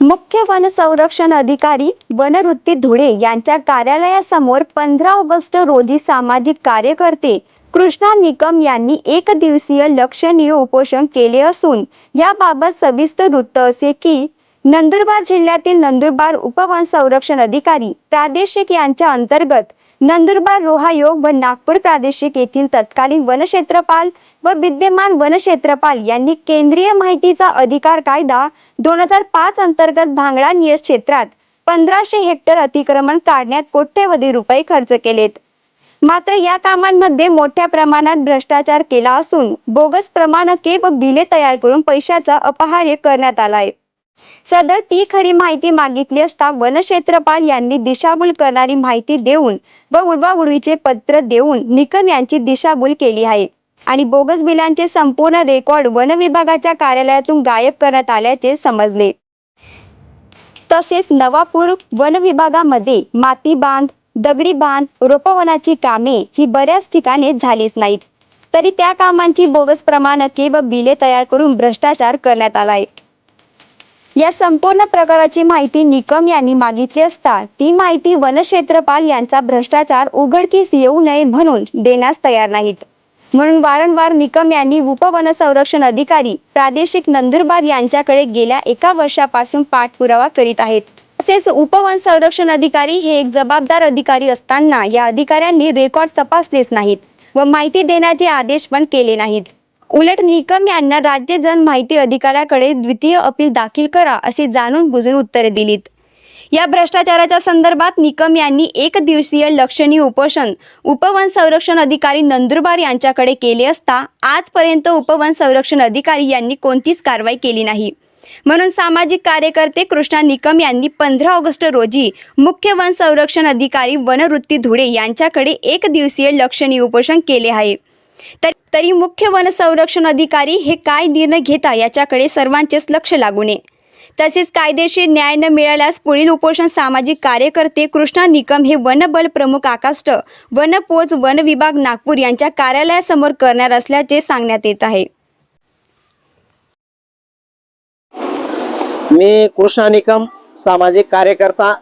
मुख्य वन संरक्षण अधिकारी वनवृत्ती धुळे यांच्या कार्यालयासमोर पंधरा ऑगस्ट रोजी सामाजिक कार्यकर्ते कृष्णा निकम यांनी एक दिवसीय लक्षणीय उपोषण केले असून याबाबत सविस्तर वृत्त असे की नंदुरबार जिल्ह्यातील नंदुरबार उपवन संरक्षण अधिकारी प्रादेशिक यांच्या अंतर्गत नंदुरबार रोहायोग व नागपूर प्रादेशिक येथील तत्कालीन वनक्षेत्रपाल व विद्यमान वनक्षेत्रपाल यांनी केंद्रीय माहितीचा अधिकार कायदा दोन हजार पाच अंतर्गत भांगडा नियत क्षेत्रात पंधराशे हेक्टर अतिक्रमण काढण्यात कोट्यवधी रुपये खर्च केलेत. मात्र या कामांमध्ये मोठ्या प्रमाणात भ्रष्टाचार केला असून बोगस प्रमाणके व बिले तयार करून पैशाचा अपहार्य करण्यात आलाय. सदर ती खरी माहिती मागितली असता वनक्षेत्रपाल यांनी दिशाभूल करणारी माहिती देऊन व उडवाउडवीचे पत्र देऊन निकम यांची दिशाभूल केली आहे. आणि बोगस बिलांचे संपूर्ण रेकॉर्ड वन विभागाच्या कार्यालयातून गायब करण्यात आल्याचे समजले. तसेच नवापूर वन विभागामध्ये माती बांध दगडी बांध रोपवनाची कामे ही बऱ्याच ठिकाणी झालीच नाहीत. तरी त्या कामांची बोगस प्रमाणके व बिले तयार करून भ्रष्टाचार करण्यात आलाय या संपूर्ण प्रकाराची माहिती निकम यांनी मागितली असता ती माहिती वनक्षेत्रपाल यांचा भ्रष्टाचार उघडकीस येऊ नये म्हणून देण्यास तयार नाहीत. म्हणून वारंवार निकम यांनी उपवन संरक्षण अधिकारी प्रादेशिक नंदुरबार यांच्याकडे गेल्या एका वर्षापासून पाठपुरावा करीत आहेत. तसेच उपवन संरक्षण अधिकारी हे एक जबाबदार अधिकारी असताना या अधिकाऱ्यांनी रेकॉर्ड तपासलेच नाहीत व माहिती देण्याचे आदेश पण केले नाहीत. उलट निकम यांना राज्य जन माहिती अधिकाऱ्याकडे द्वितीय अपील दाखल करा असे जाणून बुजून उत्तरे दिलीत. या भ्रष्टाचाराच्या संदर्भात निकम यांनी एक दिवसीय लक्षणीय उपोषण उपवन संरक्षण अधिकारी नंदुरबार यांच्याकडे केले असता आजपर्यंत उपवन संरक्षण अधिकारी यांनी कोणतीच कारवाई केली नाही. म्हणून सामाजिक कार्यकर्ते कृष्णा निकम यांनी पंधरा ऑगस्ट रोजी मुख्य वन संरक्षण अधिकारी वनवृत्ती धुळे यांच्याकडे एक दिवसीय लक्षणीय उपोषण केले आहे. तर तरी मुख्य वन संरक्षण अधिकारी हे काय निर्णय घेता याच्याकडे सर्वांचेच लक्ष लागू नये. तसेच कायदेशीर न्याय न मिळाल्यास पुढील उपोषण सामाजिक कार्यकर्ते कृष्णा निकम हे वनबल प्रमुख आकाष्ट वनपोच वन विभाग नागपूर यांच्या कार्यालयासमोर करणार असल्याचे सांगण्यात येत आहे. मी कृष्णा निकम सामाजिक कार्यकर्ता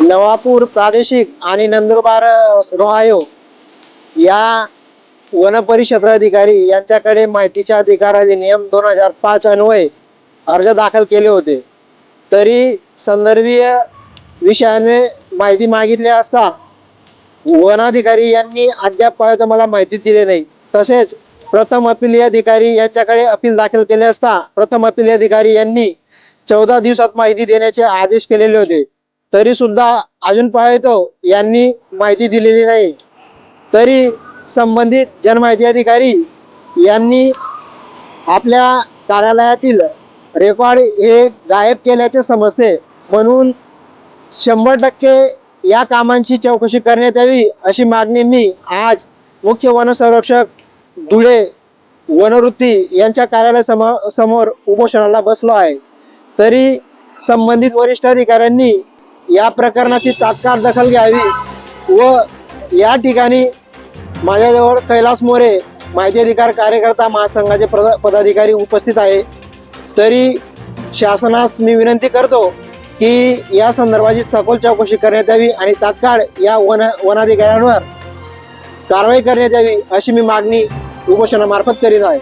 नवापूर प्रादेशिक आणि नंदुरबार रोहायो या वनपरिषद अधिकारी यांच्याकडे माहितीच्या अधिकार अधिनियम दोन हजार पाच अन्वये अर्ज दाखल केले होते. तरी संदर्भीय विषयाने माहिती मागितली असता वनाधिकारी यांनी अद्याप मला माहिती दिली नाही. तसेच प्रथम अपील अधिकारी यांच्याकडे अपील दाखल केले असता प्रथम अपील अधिकारी यांनी चौदा दिवसात माहिती देण्याचे आदेश केलेले होते. तरी सुद्धा अजून पाहतो यांनी माहिती दिलेली नाही. तरी संबंधित जनमाहिती अधिकारी यांनी आपल्या कार्यालयातील रेकॉर्ड हे गायब केल्याचे समजते. म्हणून शंभर टक्के या कामांची चौकशी करण्यात यावी अशी मागणी मी आज मुख्य वनसंरक्षक धुळे वनवृत्ती यांच्या कार्यालय सम- समोर उपोषणाला बसलो आहे. तरी संबंधित वरिष्ठ अधिकाऱ्यांनी या प्रकरणाची तात्काळ दखल घ्यावी व या ठिकाणी माझ्याजवळ कैलास मोरे माहिती अधिकार कार्यकर्ता महासंघाचे पद पदाधिकारी उपस्थित आहे. तरी शासनास मी विनंती करतो की या संदर्भाची सखोल चौकशी करण्यात यावी आणि तात्काळ या वन वनाधिकाऱ्यांवर कारवाई करण्यात यावी अशी मी मागणी उपोषणामार्फत करीत आहे.